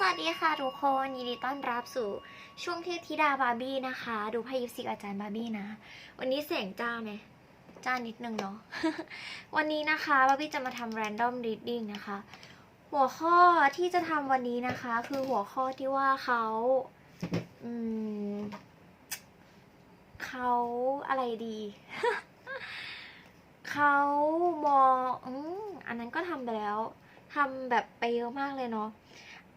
สวัสดีค่ะทุกคนยินดีต้อนรับสู่ช่วงเทพธิดาบาร์บี้นะคะ ดูไพ่ยิปซีอาจารย์บาร์บี้นะ วันนี้เสียงจ้าไหมจ้านิดนึงเนาะวันนี้นะคะบาร์บี้จะมาทำ random reading นะคะ หัวข้อที่จะทำวันนี้นะคะ คือหัวข้อที่ว่าเขาอืมเขาอะไรดีเขามองอืมอันนั้นก็ทำไปแล้วทำแบบไปเยอะมากเลยเนาะ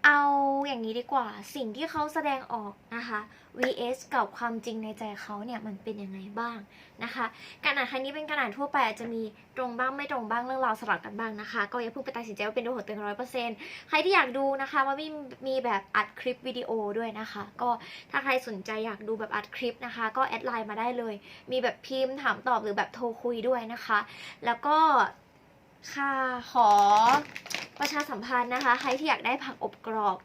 เอาอย่างนี้ดีกว่าสิ่งที่เขาแสดงออกนะคะ vs กับความจริงในใจเขาเนี่ยมันเป็นยังไงบ้างนะคะกรอ่านครั้งนี้เป็นกรอ่านทั่วไปอาจจะมีตรงบ้างไม่ตรงบ้างเรื่องราวสลับกันบ้างนะคะ ก็อย่าเพิ่งไปตัดสินใจว่าเป็นตัวของตัวเองร้อยเปอร์เซ็นต์ใครที่อยากดูนะคะว่ามีมีแบบอัดคลิปวิดีโอด้วยนะคะ ก็ถ้าใครสนใจอยากดูแบบอัดคลิปนะคะ ก็แอดไลน์มาได้เลย มีแบบพิมพ์ถามตอบหรือแบบโทรคุยด้วยนะคะ แล้วก็ ค่ะขอประชาสัมพันธ์นะคะ ใครที่อยากได้ผักอบกรอบ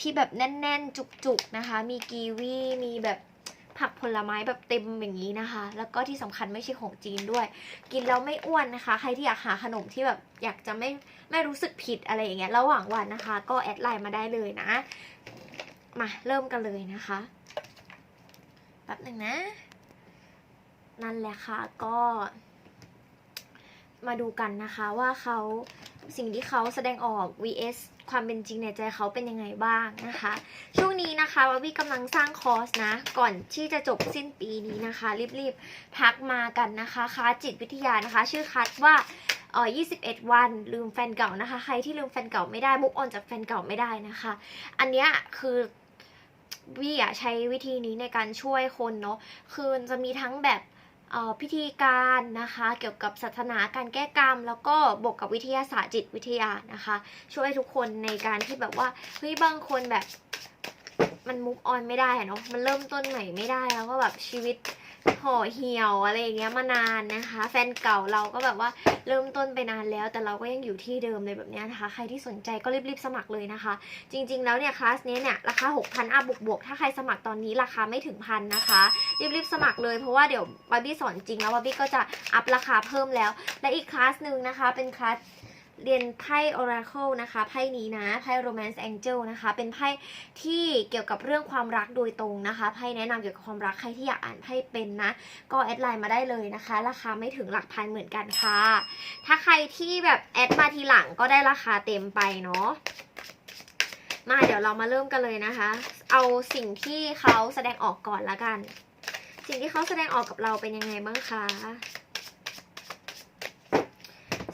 ที่แบบแน่น ๆ จุก ๆ นะคะ มีกีวีมีแบบผักผลไม้แบบเต็มอย่างนี้นะคะ แล้วก็ที่สำคัญไม่ใช่ของจีนด้วย กินแล้วไม่อ้วนนะคะ ใครที่อยากหาขนมที่แบบอยากจะไม่ไม่รู้สึกผิดอะไรอย่างเงี้ย ระหว่างวันนะคะ ก็แอดไลน์มาได้เลยนะ มาเริ่มกันเลยนะคะ แป๊บหนึ่งนะ นั่นแหละค่ะก็ มาดูกันนะคะว่าเขาสิ่งที่เขาแสดงออก vs ความเป็นจริงในใจเขาเป็นยังไงบ้างนะคะ ช่วงนี้นะคะวาวี่กำลังสร้างคอร์สนะ ก่อนที่จะจบสิ้นปีนี้นะคะ รีบๆ ทักมากันนะคะคาสจิตวิทยานะคะ ชื่อคลาสว่าเอ่อ21 วันลืมแฟนเก่านะคะ ใครที่ลืมแฟนเก่าไม่ได้มุกออนจากแฟนเก่าไม่ได้นะคะ อันเนี้ยคือวี่อะใช้วิธีนี้ในการช่วยคนเนาะคือจะมีทั้งแบบ พิธีการนะคะเกี่ยวกับศาสนาการแก้กรรม แล้วก็บวกกับวิทยาศาสตร์จิตวิทยานะคะ ช่วยทุกคนในการที่แบบว่าเฮ้ยบางคนแบบมันมุกออนไม่ได้เนาะมันเริ่มต้นใหม่ไม่ได้แล้วก็แบบชีวิต ห่อเหี่ยวอะไรอย่างเงี้ยมานานนะคะ แฟนเก่าเราก็แบบว่าเริ่มต้นไปนานแล้ว แต่เราก็ยังอยู่ที่เดิมเลยแบบเนี้ยนะคะ ใครที่สนใจก็รีบๆสมัครเลยนะคะ จริง ๆ แล้วเนี่ยคลาสนี้เนี่ยราคา 6,000อัพบวกๆถ้าใครสมัครตอนนี้ราคาไม่ถึงพันนะคะ รีบๆสมัครเลยเพราะว่าเดี๋ยวบาร์บี้สอนจริงแล้วบาร์บี้ก็จะอัพราคาเพิ่มแล้ว และอีกคลาสหนึ่งนะคะ เป็นคลาส เรียนไพ่ Oracle นะคะ ไพ่นี้นะ ไพ่ Romance Angel นะคะ เป็นไพ่ที่เกี่ยวกับเรื่องความรักโดยตรงนะคะ ไพ่แนะนำเกี่ยวกับความรัก ใครที่อยากอ่านไพ่เป็นนะ ก็แอดไลน์มาได้เลยนะคะ ราคาไม่ถึงหลักพันเหมือนกันค่ะ ถ้าใครที่แบบแอดมาทีหลังก็ได้ราคาเต็มไปเนาะ มาเดี๋ยวเรามาเริ่มกันเลยนะคะ เอาสิ่งที่เขาแสดงออกก่อนละกัน สิ่งที่เขาแสดงออกกับเราเป็นยังไงบ้างคะ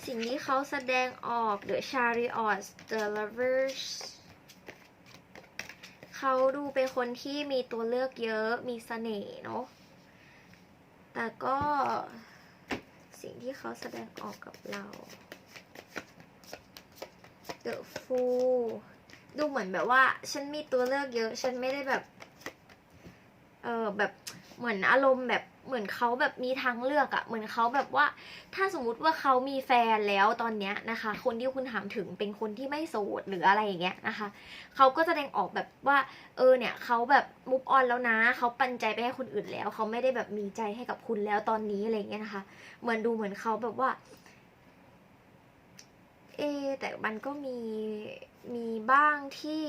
สิ่งที่เขาแสดงออก The Chariot The Lovers เขาดูเป็นคนที่มีตัวเลือกเยอะมีเสน่ห์เนาะแต่ก็สิ่งที่เขาแสดงออกกับเรา The Fool ดูเหมือนแบบว่า ฉันมีตัวเลือกเยอะ ฉันไม่ได้แบบ เออแบบเหมือนอารมณ์แบบ เหมือนเขาแบบมีทางเลือกอะเหมือนเขาแบบว่า ถ้าสมมุติว่าเขามีแฟนแล้วตอนเนี้ยนะคะ คนที่คุณถามถึงเป็นคนที่ไม่โสดหรืออะไรอย่างเงี้ยนะคะเขาก็แสดงออกแบบว่าเออเนี่ยเขาแบบมุกออนแล้วนะเขาปันใจไปให้คนอื่นแล้วเขาไม่ได้แบบมีใจให้กับคุณแล้วตอนนี้อะไรอย่างเงี้ยนะคะ เหมือนดูเหมือนเขาแบบว่าเอแต่มันก็มีมีบ้างที่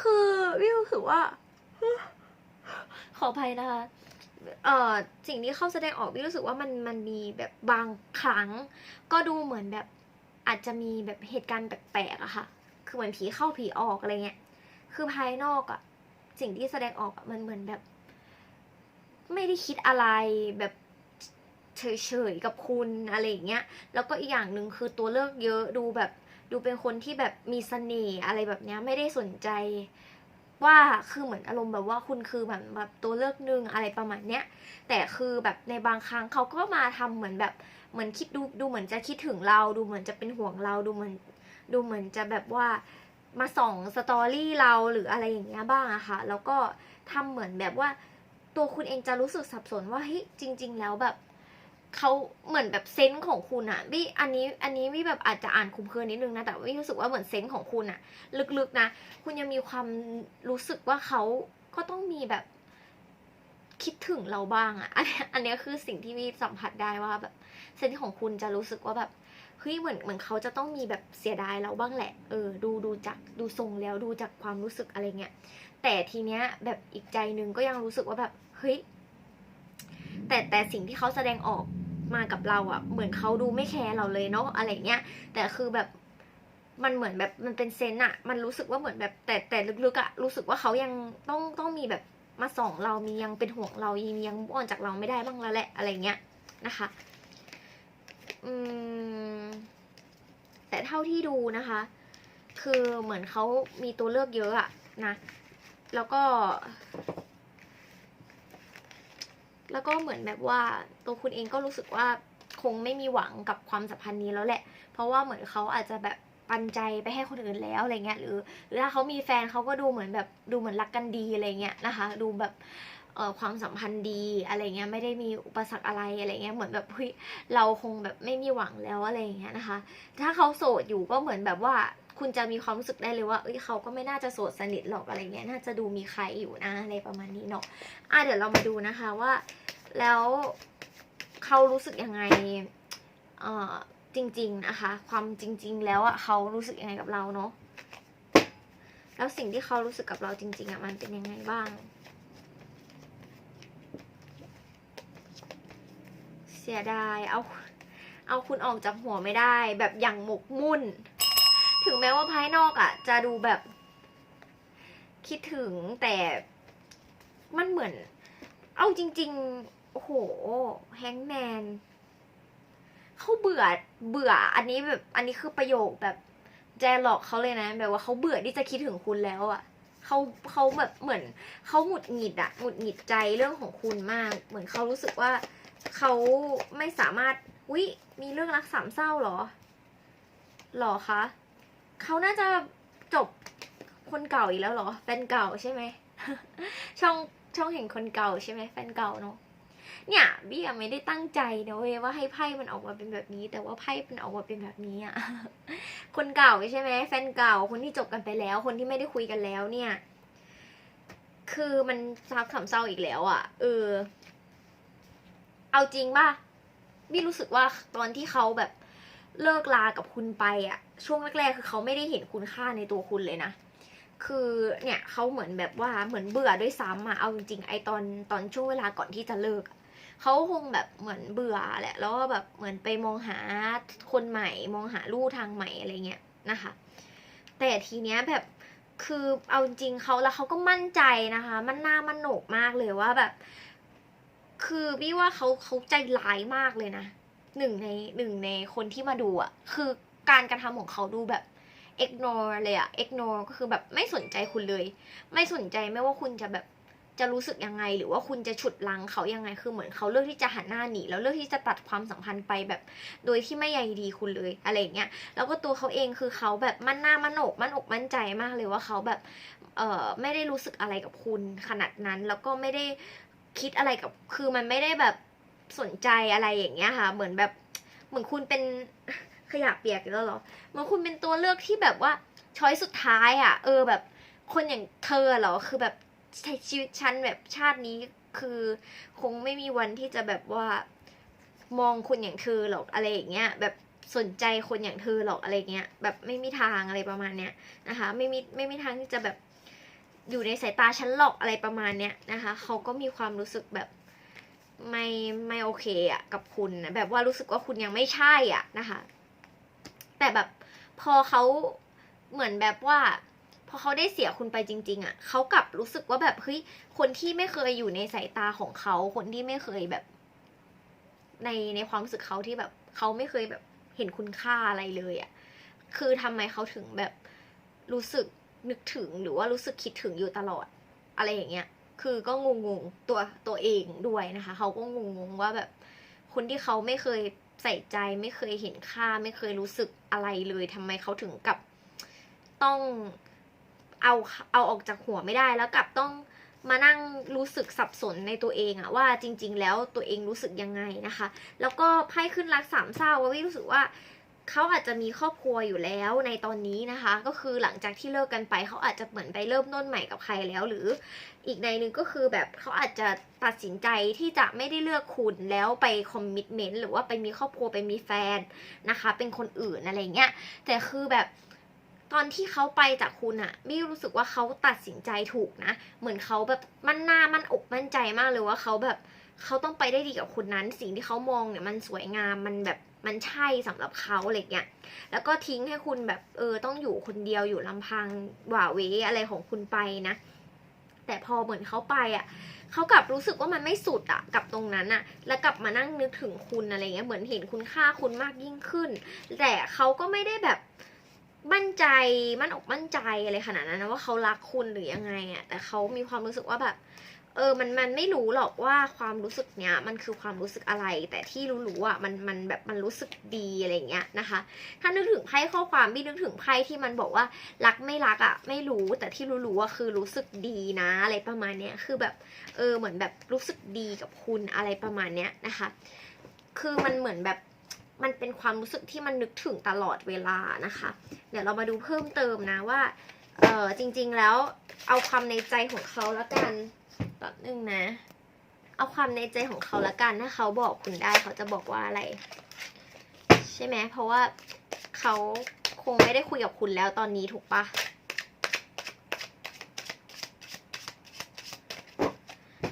คือวิวถือว่า ขออภัยนะคะเอ่อสิ่งที่เขาแสดงออกวิวรู้สึกว่ามันมันมีแบบบางครั้ง ก็ดูเหมือนแบบอาจจะมีแบบเหตุการณ์แปลกๆอะค่ะ คือเหมือนผีเข้าผีออกอะไรเงี้ย คือภายนอกอะสิ่งที่แสดงออกอะมันเหมือนแบบ ไม่ได้คิดอะไรแบบเฉยๆกับคุณอะไรอย่างเงี้ย แล้วก็อีกอย่างหนึ่งคือตัวเลือกเยอะดูแบบ ดูเป็นคนที่แบบมีเสน่ห์อะไรแบบเนี้ยไม่ได้สนใจ ว่าคือเหมือนอารมณ์แบบว่าคุณคือแบบแบบตัวเลือกหนึ่งอะไรประมาณเนี้ยแต่คือแบบในบางครั้งเขาก็มาทำเหมือนแบบเหมือนคิดดูดูเหมือนจะคิดถึงเราดูเหมือนจะเป็นห่วงเราดูเหมือนดูเหมือนจะแบบว่ามาส่องสตอรี่เราหรืออะไรอย่างเงี้ยบ้างอะค่ะแล้วก็ทำเหมือนแบบว่าตัวคุณเองจะรู้สึกสับสนว่าเฮ้ยจริง ๆ แล้วแบบ เขาเหมือนแบบเซนส์ของคุณอะวิอันนี้อันนี้วิแบบอาจจะอ่านคุมเครือนิดนึงนะแต่วิรู้สึกว่าเหมือนเซนส์ของคุณอะลึกๆนะ คุณยังมีความรู้สึกว่าเขาก็ต้องมีแบบคิดถึงเราบ้างอะอันนี้อันนี้คือสิ่งที่วิสัมผัสได้ว่าแบบเซนส์ของคุณจะรู้สึกว่าแบบเฮ้ยเหมือนเหมือนเขาจะต้องมีแบบเสียดายเราบ้างแหละ เออ ดูดูจากดูทรงแล้วดูจากความรู้สึกอะไรเงี้ยแต่ทีเนี้ยแบบอีกใจหนึ่งก็ยังรู้สึกว่าแบบเฮ้ย แต่แต่สิ่งที่เขาแสดงออกมากับเราอะ่ะ เหมือนเขาดูไม่แคร์เราเลยเนาะอะไรเงี้ยแต่คือแบบมันเหมือนแบบมันเป็นเซนส์อะมันรู้สึกว่าเหมือนแบบ แต่แต่ลึกๆอะรู้สึกว่าเขายังต้องต้องมีแบบมาส่องเรามียังเป็นห่วงเรายังยังอ่อนจากเราไม่ได้บ้างแล้วแหละอะไรเงี้ยนะคะ อืม แต่เท่าที่ดูนะคะ คือเหมือนเขามีตัวเลือกเยอะอะนะ แล้วก็ แล้วก็เหมือนแบบว่าตัวคุณเองก็รู้สึกว่าคงไม่มีหวังกับความสัมพันธ์นี้แล้วแหละ เพราะว่าเหมือนเขาอาจจะแบบปันใจไปให้คนอื่นแล้วอะไรเงี้ยหรือหรือถ้าเขามีแฟนเขาก็ดูเหมือนแบบดูเหมือนรักกันดีอะไรเงี้ยนะคะ ดูแบบเอ่อความสัมพันธ์ดีอะไรเงี้ยไม่ได้มีอุปสรรคอะไรอะไรเงี้ยเหมือนแบบเฮ้ยเราคงแบบไม่มีหวังแล้วอะไรเงี้ยนะคะ ถ้าเขาโสดอยู่ก็เหมือนแบบว่า คุณจะมีความรู้สึกได้เลยว่า เอ้ยเขาก็ไม่น่าจะโสดสนิทหรอกอะไรเงี้ย น่าจะดูมีใครอยู่นะอะไรประมาณนี้เนาะ อะเดี๋ยวเรามาดูนะคะว่า แล้วเขารู้สึกยังไง เอ่อ จริง ๆ นะคะ ความจริง ๆ แล้วอะเขารู้สึกยังไงกับเราเนาะ แล้วสิ่งที่เขารู้สึกกับเราจริง ๆอะมันเป็นยังไงบ้างเสียดายเอาเอาคุณออกจากหัวไม่ได้ แบบอย่างหมกมุ่น ถึงแม้ว่าภายนอกอะ จะดูแบบ คิดถึงแต่มันเหมือน เอาจริง ๆ โอ้โห แฮงแมนเขาเบื่อเบื่อ อันนี้แบบ อันนี้คือประโยคแบบแจหลอกเขาเลยนะ แบบว่าเขาเบื่อที่จะคิดถึงคุณแล้วอะ่ะเขาเขาแบบเหมือนเขาหงุดหงิดอะหงุดหงิดใจเรื่องของคุณมาก เหมือนเขารู้สึกว่าเขาไม่สามารถวิมีเรื่องรักสามเศร้าหรอหรอคะ เขาน่าจะจบคนเก่าอีกแล้วเหรอ แฟนเก่าใช่ไหม ช่องช่องเห็นคนเก่าใช่ไหมแฟนเก่าเนาะเนี่ยบี้อะไม่ได้ตั้งใจนะเว้ยว่าให้ไพ่มันออกมาเป็นแบบนี้ แต่ว่าไพ่มันออกมาเป็นแบบนี้อะคนเก่าใช่ไหมแฟนเก่าคนที่จบกันไปแล้ว คนที่ไม่ได้คุยกันแล้วเนี่ย คือมันซับสำเศร้าอีกแล้ว อะเออ เอาจริงป่ะบี้รู้สึกว่าตอนที่เขาแบบเลิกลากับคุณไปอะ ช่วงแรกๆ คือเขาไม่ได้เห็นคุณค่าในตัวคุณเลยนะ คือเนี่ยเขาเหมือนแบบว่าเหมือนเบื่อด้วยซ้ำอะเอาจริงๆไอตอนตอนช่วงเวลาก่อนที่จะเลิกเขาคงแบบเหมือนเบื่อแหละ แล้วก็แบบเหมือนไปมองหาคนใหม่ มองหาลู่ทางใหม่อะไรเงี้ยนะคะ แต่ทีเนี้ยแบบคือเอาจริงๆเขาแล้วเขาก็มั่นใจนะคะ มันหน้ามันโหนกมากเลยว่าแบบ คือพี่ว่าเขาเขาใจร้ายมากเลยนะหนึ่งในหนึ่งในคนที่มาดูอะคือ การกระทำของเขาดูแบบ ignore เลยอะ ignore ก็คือแบบไม่สนใจคุณเลย ไม่สนใจไม่ว่าคุณจะแบบจะรู้สึกยังไง หรือว่าคุณจะฉุดลังเขายังไงคือเหมือนเขาเลือกที่จะหันหน้าหนีแล้วเลือกที่จะตัดความสัมพันธ์ไปแบบ โดยที่ไม่ใยดีคุณเลยอะไรอย่างเงี้ยแล้วก็ตัวเขาเองคือเขาแบบมั่นหน้ามั่นอกมั่นอกมั่นใจมากเลยว่าเขาแบบเออไม่ได้รู้สึกอะไรกับคุณขนาดนั้น แล้วก็ไม่ได้คิดอะไรกับคือมันไม่ได้แบบสนใจอะไรอย่างเงี้ยค่ะ เหมือนแบบเหมือนคุณเป็น ขยะเปียกอีกแล้วหรอเหมือนคุณเป็นตัวเลือกที่แบบว่าช้อยสุดท้ายอะ เออแบบคนอย่างเธอเหรอคือแบบชีวิตฉันแบบชาตินี้คือคงไม่มีวันที่จะแบบว่ามองคนอย่างเธอหรอกอะไรอย่างเงี้ยแบบสนใจคนอย่างเธอหรอกอะไรเงี้ยแบบไม่มีทางอะไรประมาณเนี้ยนะคะ ไม่มีไม่มีทางที่จะแบบอยู่ในสายตาฉันหรอกอะไรประมาณเนี้ยนะคะเขาก็มีความรู้สึกแบบไม่ไม่โอเคอะกับคุณนะแบบว่ารู้สึกว่าคุณยังไม่ใช่อะนะคะ แต่แบบพอเขาเหมือนแบบว่า พอเขาได้เสียคุณไปจริง ๆอะเขากลับรู้สึกว่าแบบเฮ้ยคนที่ไม่เคยอยู่ในสายตาของเขา คนที่ไม่เคยแบบ ในในความรู้สึกเขาที่แบบเขาไม่เคยแบบเห็นคุณค่าอะไรเลยอะคือทำไมเขาถึงแบบรู้สึกนึกถึงหรือว่ารู้สึกคิดถึงอยู่ตลอด อะไรอย่างเงี้ย คือก็งงๆตัวตัวเองด้วยนะคะ เขาก็งงๆว่าแบบคนที่เขาไม่เคย ใส่ใจไม่เคยเห็นค่า ไม่เคยรู้สึกอะไรเลยทำไมเขาถึงกับต้องเอาเอาออกจากหัวไม่ได้แล้วกับต้องมานั่งรู้สึกสับสนในตัวเองอะว่าจริง ๆ แล้วตัวเองรู้สึกยังไงนะคะ แล้วก็ไพ่ขึ้นรักสามเศร้าว่าวิรู้สึกว่า เขาอาจจะมีครอบครัวอยู่แล้วในตอนนี้นะคะ ก็คือหลังจากที่เลิกกันไปเขาอาจจะเหมือนไปเริ่มต้นใหม่กับใครแล้ว หรืออีกในหนึ่งก็คือแบบเขาอาจจะตัดสินใจที่จะไม่ได้เลือกคุณแล้วไปคอมมิชเมนต์หรือว่าไปมีครอบครัวไปมีแฟนนะคะ เป็นคนอื่นอะไรเงี้ยแต่คือแบบตอนที่เขาไปจากคุณอะไม่รู้สึกว่าเขาตัดสินใจถูกนะ เหมือนเขาแบบมั่นหน้ามั่นอกมั่นใจมากเลยว่าเขาแบบ เขาต้องไปได้ดีกับคุณนั้น สิ่งที่เขามองเนี่ยมันสวยงาม มันแบบมันใช่สำหรับเขาอะไรเงี้ย แล้วก็ทิ้งให้คุณแบบเออต้องอยู่คนเดียวอยู่ลำพังหว่าเวอะไรของคุณไปนะ แต่พอเหมือนเขาไปอะเขากลับรู้สึกว่ามันไม่สุดอะกับตรงนั้นอะแล้วกลับมานั่งนึกถึงคุณอะไรเงี้ยเหมือนเห็นคุณค่าคุณมากยิ่งขึ้น แต่เขาก็ไม่ได้แบบมั่นใจมั่นอกมั่นใจอะไรขนาดนั้นนะว่าเขารักคุณหรือยังไงอะแต่เขามีความรู้สึกว่าแบบ เออมันมันไม่รู้หรอกว่าความรู้สึกเนี้ยมันคือความรู้สึกอะไร แต่ที่รู้ๆอะมันมันแบบมันรู้สึกดีอะไรเงี้ยนะคะ ถ้านึกถึงไพ่ข้อความพี่นึกถึงไพ่ที่มันบอกว่ารักไม่รักอะไม่รู้แต่ที่รู้ๆอะคือรู้สึกดีนะอะไรประมาณเนี้ยคือแบบเออเหมือนแบบรู้สึกดีกับคุณอะไรประมาณเนี้ยนะคะ คือมันเหมือนแบบมันเป็นความรู้สึกที่มันนึกถึงตลอดเวลานะคะ เดี๋ยวเรามาดูเพิ่มเติมนะว่าเออจริง ๆแล้วเอาความในใจของเขาแล้วกัน ป๊บนึงนะ เอาความในใจของเขาละกัน ถ้าเขาบอกคุณได้เขาจะบอกว่าอะไร ใช่ไหมเพราะว่าเขาคงไม่ได้คุยกับคุณแล้วตอนนี้ถูกปะ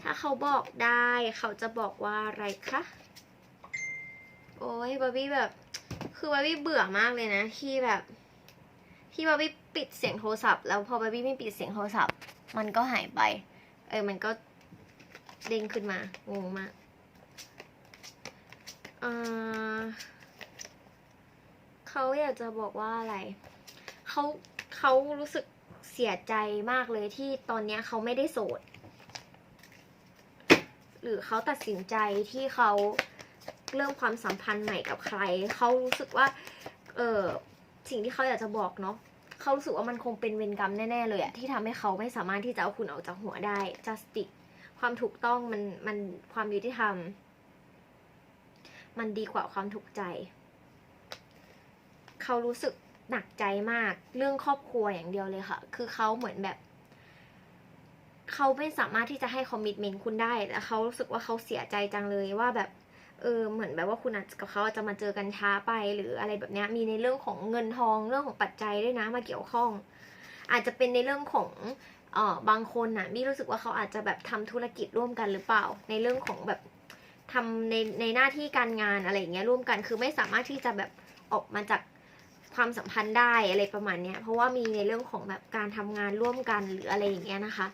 ถ้าเขาบอกได้เขาจะบอกว่าอะไรคะโอ้ยบาร์บี้แบบ คือบาร์บี้เบื่อมากเลยนะ ที่แบบ ที่บาร์บี้ปิดเสียงโทรศัพท์แล้วพอบาร์บี้ไม่ปิดเสียงโทรศัพท์ มันก็หายไป ออมันก็เด้งขึ้นมางงมากเออเขาอยากจะบอกว่าอะไรเขาเขารู้สึกเสียใจมากเลยที่ตอนเนี้ยเขาไม่ได้โสด หรือเขาตัดสินใจที่เขาเริ่มความสัมพันธ์ใหม่กับใคร เขารู้สึกว่า เออสิ่งที่เขาอยากจะบอกเนาะ เขารู้สึกว่ามันคงเป็นเวรกรรมแน่ๆเลยอะที่ทำให้เขาไม่สามารถที่จะเอาคุณออกจากหัวได้ justice ความถูกต้องมันมันความยุติธรรม มันดีกว่าความถูกใจ เขารู้สึกหนักใจมากเรื่องครอบครัวอย่างเดียวเลยค่ะ คือเขาเหมือนแบบ เขาไม่สามารถที่จะให้คอมมิชเมนต์คุณได้แต่เขารู้สึกว่าเขาเสียใจจังเลยว่าแบบ เออเหมือนแบบว่าคุณอาจกับเขาจะมาเจอกันช้าไปหรืออะไรแบบนี้มีในเรื่องของเงินทองเรื่องของปัจจัยด้วยนะมาเกี่ยวข้อง อาจจะเป็นในเรื่องของเออบางคนน่ะมีรู้สึกว่าเขาอาจจะแบบทำธุรกิจร่วมกันหรือเปล่า ในเรื่องของแบบทำในในหน้าที่การงานอะไรอย่างเงี้ยร่วมกันคือไม่สามารถที่จะแบบออกมาจากความสัมพันธ์ได้อะไรประมาณเนี้ยเพราะว่ามีในเรื่องของแบบการทำงานร่วมกันหรืออะไรอย่างเงี้ยนะคะ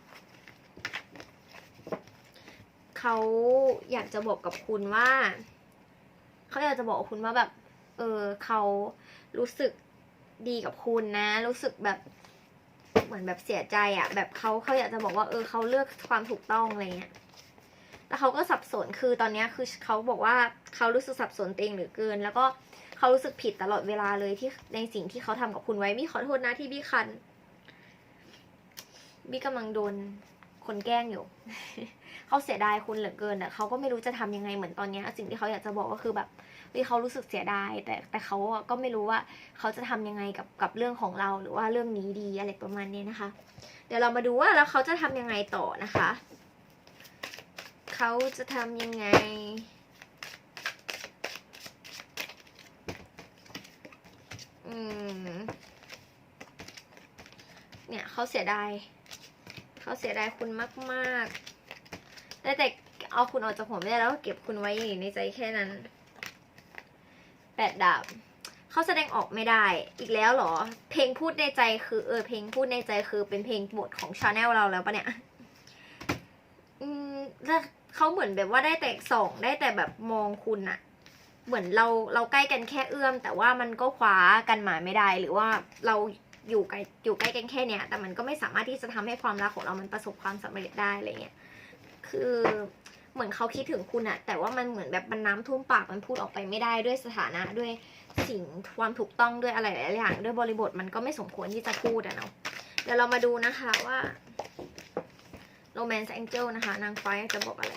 เขาอยากจะบอกกับคุณว่า เขาอยากจะบอกกับคุณว่าแบบ เออเขารู้สึกดีกับคุณนะ รู้สึกแบบเหมือนแบบเสียใจอะ่ะ แบบเขาเขาอยากจะบอกว่า เออเขาเลือกความถูกต้องอะไรเงี้ยแล้วเขาก็สับสนคือตอนนี้คือเขาบอกว่าเขารู้สึกสับสนตัวเองเหลือเกิน แล้วก็เขารู้สึกผิดตลอดเวลาเลยที่ในสิ่งที่เขาทำกับคุณไว้มี่ขอโทษนะที่บี้คันบี้กำลังโดนคนแกล้งอยู่ เขาเสียดายคุณเหลือเกินแต่เขาก็ไม่รู้จะทำยังไงเหมือนตอนนี้สิ่งที่เขาอยากจะบอกก็คือแบบที่เขารู้สึกเสียดาย แต่แต่เขาก็ไม่รู้ว่าเขาจะทำยังไงกับกับเรื่องของเราหรือว่าเรื่องนี้ดีอะไรประมาณนี้นะคะ เดี๋ยวเรามาดูว่าแล้วเขาจะทำยังไงต่อนะคะเขาจะทำยังไงอืมเนี่ยเขาเสียดายเขาเสียดายคุณมาก ๆ แต่แต่เอาคุณออกจากหัวไม่ได้แล้วก็เก็บคุณไว้ในใจแค่นั้น แปดดาบเขาแสดงออกไม่ได้ อีกแล้วเหรอ เพลงพูดในใจคือเออเพลงพูดในใจคือเป็นเพลงบทของชาแนลเราแล้วปะเนี่ย อืมแล้วเขาเหมือนแบบว่าได้แต่ส่องได้แต่แบบมองคุณอะเหมือนเราเราใกล้กันแค่เอื้อม แต่ว่ามันก็คว้ากันมาไม่ได้ หรือว่าเราอยู่ใกล้อยู่ใกล้กันแค่เนี้ยแต่มันก็ไม่สามารถที่จะทำให้ความรักของเรามันประสบความสำเร็จได้อะไรเงี้ย คือเหมือนเขาคิดถึงคุณอะแต่ว่ามันเหมือนแบบมันน้ำท่วมปากมันพูดออกไปไม่ได้ด้วยสถานะด้วยสิ่งความถูกต้องด้วยอะไรหลายอย่างด้วยบริบทมันก็ไม่สมควรที่จะพูดอะเนาะเดี๋ยวเรามาดูนะคะว่า Romance Angel นะคะ นางฟ้าจะบอกอะไร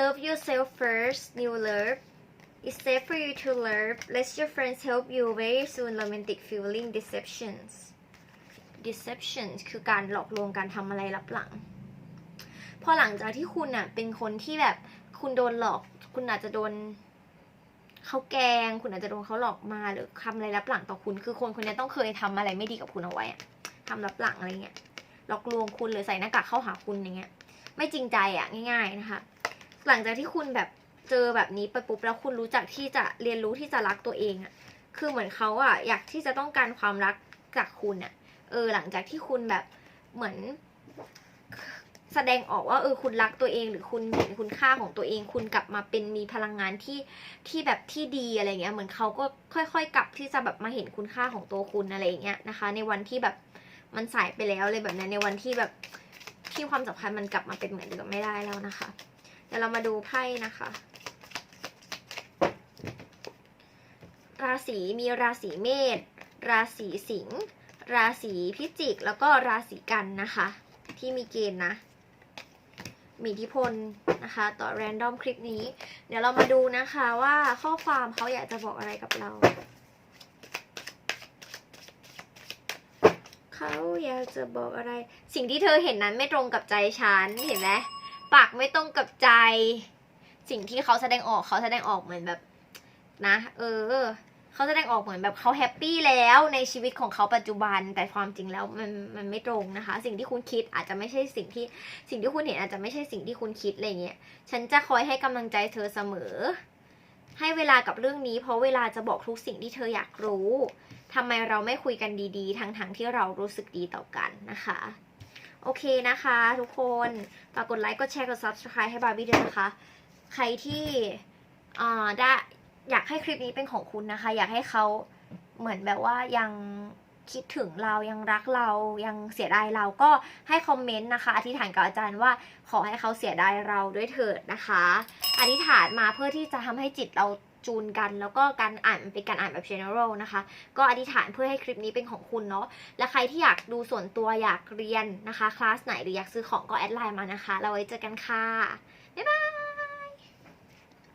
Love yourself first new love It's safe for you to love let your friends help you very soon romantic feeling deceptions deception คือการหลอกลวงการทำอะไรลับหลัง พอหลังจากที่คุณน่ะเป็นคนที่แบบคุณโดนหลอก คุณอาจจะโดนเขาแกล้งคุณอาจจะโดนเขาหลอกมาหรือทำอะไรลับหลังต่อคุณ คือคนคนนี้ต้องเคยทำอะไรไม่ดีกับคุณเอาไว้ทำลับหลังอะไรเงี้ยหลอกลวงคุณหรือใส่หน้ากากเข้าหาคุณอย่างเงี้ย ไม่จริงใจอะง่าย ๆนะคะ หลังจากที่คุณแบบเจอแบบนี้ไปปุ๊บแล้วคุณรู้จักที่จะเรียนรู้ที่จะรักตัวเองอะคือเหมือนเขาอะอยากที่จะต้องการความรักจากคุณอะ เออหลังจากที่คุณแบบเหมือน แสดงออกว่าเออคุณรักตัวเองหรือคุณเห็นคุณค่าของตัวเอง คุณกลับมาเป็นมีพลังงานที่ที่แบบที่ดีอะไรเงี้ย เหมือนเขาก็ค่อยๆกลับที่จะแบบมาเห็นคุณค่าของตัวคุณอะไรเงี้ยนะคะ ในวันที่แบบมันสายไปแล้วเลยแบบนั้นในวันที่แบบที่ความสัมพันธ์มันกลับมาเป็นเหมือนเดิมไม่ได้แล้วนะคะเดี๋ยวเรามาดูไพ่นะคะราศีมีราศีเมษราศีสิงห์ ราศีพิจิก แล้วก็ราศีกันนะคะ ที่มีเกณฑ์นะ มีอิทธิพลนะคะ ต่อแรนดอมคลิปนี้ เดี๋ยวเรามาดูนะคะว่าข้อความเขาอยากจะบอกอะไรกับเรา เขาอยากจะบอกอะไร สิ่งที่เธอเห็นนั้นไม่ตรงกับใจฉันเห็นไหมปากไม่ตรงกับใจ สิ่งที่เขาแสดงออกเขาแสดงออกเหมือนแบบ นะ เออ เขาแสดงออกเหมือนแบบเขาแฮปปี้แล้วในชีวิตของเขาปัจจุบัน แต่ความจริงแล้วมันมันไม่ตรงนะคะ สิ่งที่คุณคิดอาจจะไม่ใช่สิ่งที่สิ่งที่คุณเห็นอาจจะไม่ใช่สิ่งที่คุณคิดอะไรเงี้ยฉันจะคอยให้กำลังใจเธอเสมอ ให้เวลากับเรื่องนี้ เพราะเวลาจะบอกทุกสิ่งที่เธออยากรู้ทำไมเราไม่คุยกันดีๆ ทั้งๆที่เรารู้สึกดีต่อกันนะคะโอเคนะคะทุกคนฝากกดไลค์กดแชร์กด subscribe ให้บาร์บี้ด้วยนะคะ ใครที่อ่าได้ อยากให้คลิปนี้เป็นของคุณนะคะ อยากให้เขาเหมือนแบบว่ายังคิดถึงเรายังรักเรายังเสียดายเราก็ให้คอมเมนต์นะคะ อธิษฐานกับอาจารย์ว่าขอให้เขาเสียดายเราด้วยเถิดนะคะ อธิษฐานมาเพื่อที่จะทำให้จิตเราจูนกัน แล้วก็การอ่านมันเป็นการอ่านแบบ general นะคะ ก็อธิษฐานเพื่อให้คลิปนี้เป็นของคุณเนาะและใครที่อยากดูส่วนตัวอยากเรียนนะคะคลาสไหนหรืออยากซื้อของก็แอดไลน์มานะคะ เราไว้เจอกันค่ะบ๊ายบาย